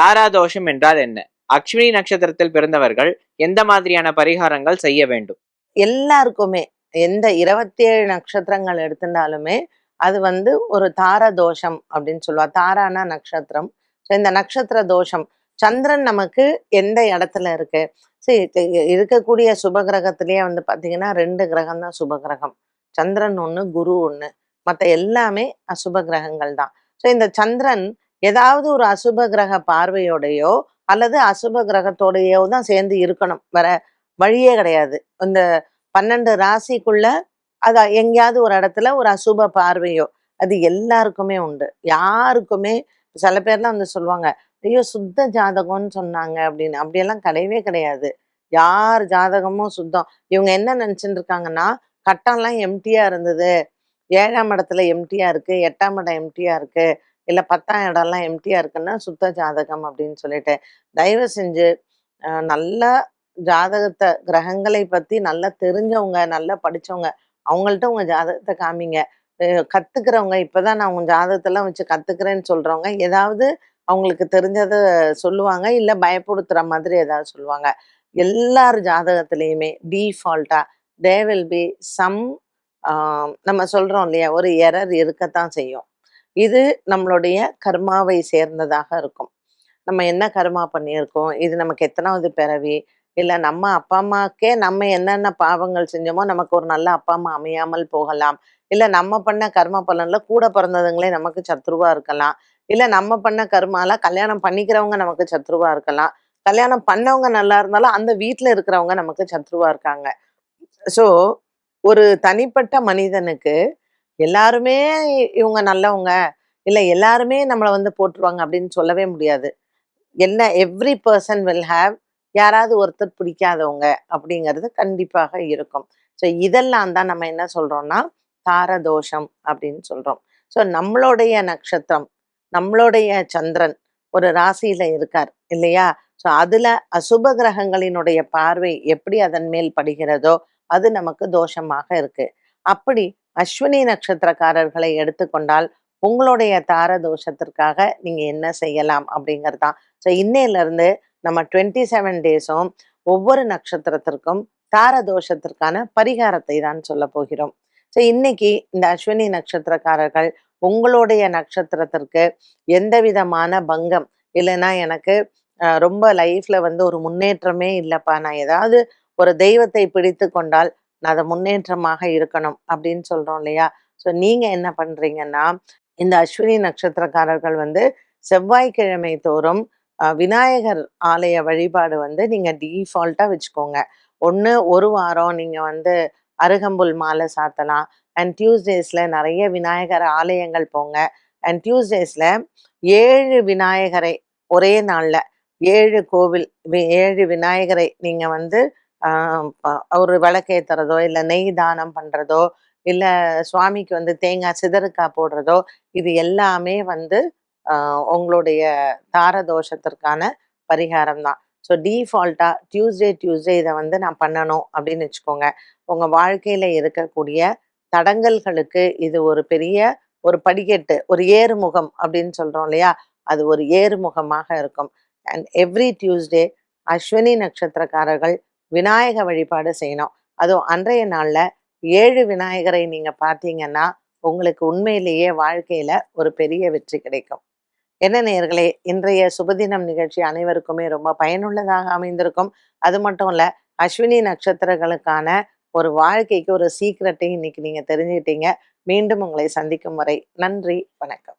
தாராதோஷம் என்றால் என்ன? அக்ஷ்வினி நட்சத்திரத்தில் பிறந்தவர்கள் எந்த மாதிரியான பரிகாரங்கள் செய்ய வேண்டும்? எல்லாருக்குமே எந்த இருபத்தி ஏழு நட்சத்திரங்கள் எடுத்துட்டாலுமே அது வந்து ஒரு தார தோஷம் அப்படின்னு சொல்லுவா. தாரானா நட்சத்திரம். ஸோ இந்த நட்சத்திர தோஷம் சந்திரன் நமக்கு எந்த இடத்துல இருக்கு? சரி இருக்கக்கூடிய இருக்கக்கூடிய சுபகிரகத்திலேயே வந்து பார்த்தீங்கன்னா ரெண்டு கிரகம் தான் சுபகிரகம். சந்திரன் ஒன்று குரு ஒன்று மற்ற எல்லாமே அசுப கிரகங்கள் தான். ஸோ இந்த சந்திரன் ஏதாவது ஒரு அசுப கிரக பார்வையோடையோ அல்லது அசுப கிரகத்தோடையோ தான் சேர்ந்து இருக்கணும். வேற வழியே கிடையாது. இந்த பன்னெண்டு ராசிக்குள்ள அது எங்கேயாவது ஒரு இடத்துல ஒரு அசுப பார்வையோ அது எல்லாருக்குமே உண்டு. யாருக்குமே சில பேர்லாம் வந்து சொல்லுவாங்க ஐயோ சுத்த ஜாதகம்னு சொன்னாங்க அப்படின்னு. அப்படியெல்லாம் கிடையவே கிடையாது. யார் ஜாதகமும் சுத்தம். இவங்க என்ன நினச்சிட்டு இருக்காங்கன்னா கட்டம்லாம் எம்டியா இருந்தது. ஏழாம் இடத்துல எம்டியா இருக்கு எட்டாம் இடம் எம்டியா இருக்கு. இல்லை பத்தாம் இடம்லாம் எம்டியாக இருக்குன்னா சுத்த ஜாதகம் அப்படின்னு சொல்லிட்டு. தயவு செஞ்சு நல்ல நல்லா ஜாதகத்தை கிரகங்களை பற்றி நல்லா தெரிஞ்சவங்க நல்லா படித்தவங்க அவங்கள்ட்ட உங்கள் ஜாதகத்தை காமிங்க. கற்றுக்கிறவங்க இப்போ தான் நான் உங்கள் ஜாதகத்தெல்லாம் வச்சு கற்றுக்கிறேன்னு சொல்கிறவங்க ஏதாவது அவங்களுக்கு தெரிஞ்சதை சொல்லுவாங்க இல்லை பயப்படுத்துகிற மாதிரி ஏதாவது சொல்லுவாங்க. எல்லார் ஜாதகத்துலேயுமே டீஃபால்ட்டாக தே வில் பி சம் நம்ம சொல்கிறோம் இல்லையா ஒரு எரர் இருக்கத்தான் செய்யும். இது நம்மளுடைய கர்மாவை சேர்ந்ததாக இருக்கும். நம்ம என்ன கர்மா பண்ணியிருக்கோம்? இது நமக்கு எத்தனாவது பிறவி? இல்லை நம்ம அப்பா அம்மாக்கே நம்ம என்னென்ன பாவங்கள் செஞ்சோமோ நமக்கு ஒரு நல்ல அப்பா அம்மா அமையாமல் போகலாம். இல்லை நம்ம பண்ண கர்ம பலனில் கூட பிறந்ததுங்களே நமக்கு சத்ருவா இருக்கலாம். இல்லை நம்ம பண்ண கர்மால கல்யாணம் பண்ணிக்கிறவங்க நமக்கு சத்ருவா இருக்கலாம். கல்யாணம் பண்ணவங்க நல்லா இருந்தாலும் அந்த வீட்டில் இருக்கிறவங்க நமக்கு சத்ருவா இருக்காங்க. ஸோ ஒரு தனிப்பட்ட மனிதனுக்கு எல்லாருமே இவங்க நல்லவங்க. இல்ல எல்லாருமே நம்மளை வந்து போட்டுருவாங்க அப்படின்னு சொல்லவே முடியாது. என்ன எவ்ரி பர்சன் வில் ஹாவ் யாராவது ஒருத்தர் பிடிக்காதவங்க அப்படிங்கிறது கண்டிப்பாக இருக்கும். ஸோ இதெல்லாம் தான் நம்ம என்ன சொல்றோம்னா தாரதோஷம் அப்படின்னு சொல்றோம். ஸோ நம்மளுடைய நட்சத்திரம் நம்மளுடைய சந்திரன் ஒரு ராசியில் இருக்கார் இல்லையா? ஸோ அதுல அசுப கிரகங்களினுடைய பார்வை எப்படி அதன் மேல் படுகிறதோ அது நமக்கு தோஷமாக இருக்கு. அப்படி அஸ்வினி நட்சத்திரக்காரர்களை எடுத்துக்கொண்டால் உங்களுடைய தார தோஷத்திற்காக நீங்கள் என்ன செய்யலாம் அப்படிங்கிறது தான் ஸோ இன்னையிலேருந்து நம்ம டுவெண்ட்டி செவன் டேஸும் ஒவ்வொரு நட்சத்திரத்திற்கும் தார தோஷத்திற்கான பரிகாரத்தை தான் சொல்ல போகிறோம். ஸோ இன்னைக்கு இந்த அஸ்வினி நட்சத்திரக்காரர்கள் உங்களுடைய நட்சத்திரத்திற்கு எந்த விதமான பங்கம்? இல்லைன்னா எனக்கு ரொம்ப லைஃப்ல வந்து ஒரு முன்னேற்றமே இல்லைப்பா. நான் ஏதாவது ஒரு தெய்வத்தை பிடித்து கொண்டால் நான் அதை முன்னேற்றமாக இருக்கணும் அப்படின்னு சொல்றோம் இல்லையா? ஸோ நீங்க என்ன பண்றீங்கன்னா இந்த அஸ்வினி நட்சத்திரக்காரர்கள் வந்து செவ்வாய்க்கிழமை தோறும் விநாயகர் ஆலய வழிபாடு வந்து நீங்க டீஃபால்ட்டாக வச்சுக்கோங்க. ஒன்று ஒரு வாரம் நீங்க வந்து அருகம்புல் மாலை சாத்தலாம். அண்ட் டியூஸ்டேஸ்ல நிறைய விநாயகர் ஆலயங்கள் போங்க. அண்ட் டியூஸ்டேஸ்ல ஏழு விநாயகரை ஒரே நாளில் ஏழு கோவில் வி- ஏழு விநாயகரை நீங்கள் வந்து ஒரு விளக்கேத்துறதோ இல்லை நெய் தானம் பண்ணுறதோ இல்லை சுவாமிக்கு வந்து தேங்காய் சிதறுக்காய் போடுறதோ இது எல்லாமே வந்து உங்களுடைய தார தோஷத்திற்கான பரிகாரம் தான். ஸோ டீஃபால்ட்டாக டியூஸ்டே டியூஸ்டே இதை வந்து நான் பண்ணணும் அப்படின்னு வச்சுக்கோங்க. உங்கள் வாழ்க்கையில் இருக்கக்கூடிய தடங்கல்களுக்கு இது ஒரு பெரிய ஒரு படிக்கட்டு ஒரு ஏறுமுகம் அப்படின்னு சொல்கிறோம் இல்லையா? அது ஒரு ஏறுமுகமாக இருக்கும். அண்ட் எவ்ரி டியூஸ்டே அஸ்வினி நட்சத்திரக்காரர்கள் விநாயக வழிபாடு செய்யணும். அதுவும் அன்றைய நாள்ல ஏழு விநாயகரை நீங்க பார்த்தீங்கன்னா உங்களுக்கு உண்மையிலேயே வாழ்க்கையில ஒரு பெரிய வெற்றி கிடைக்கும். என்ன நேயர்களே இன்றைய சுபதினம் நிகழ்ச்சி அனைவருக்குமே ரொம்ப பயனுள்ளதாக அமைந்திருக்கும். அது மட்டும் இல்ல அஸ்வினி நட்சத்திரங்களுக்கான ஒரு வாழ்க்கைக்கு ஒரு சீக்ரெட்டை இன்னைக்கு நீங்க தெரிஞ்சுக்கிட்டீங்க. மீண்டும் உங்களை சந்திக்கும் வரை நன்றி வணக்கம்.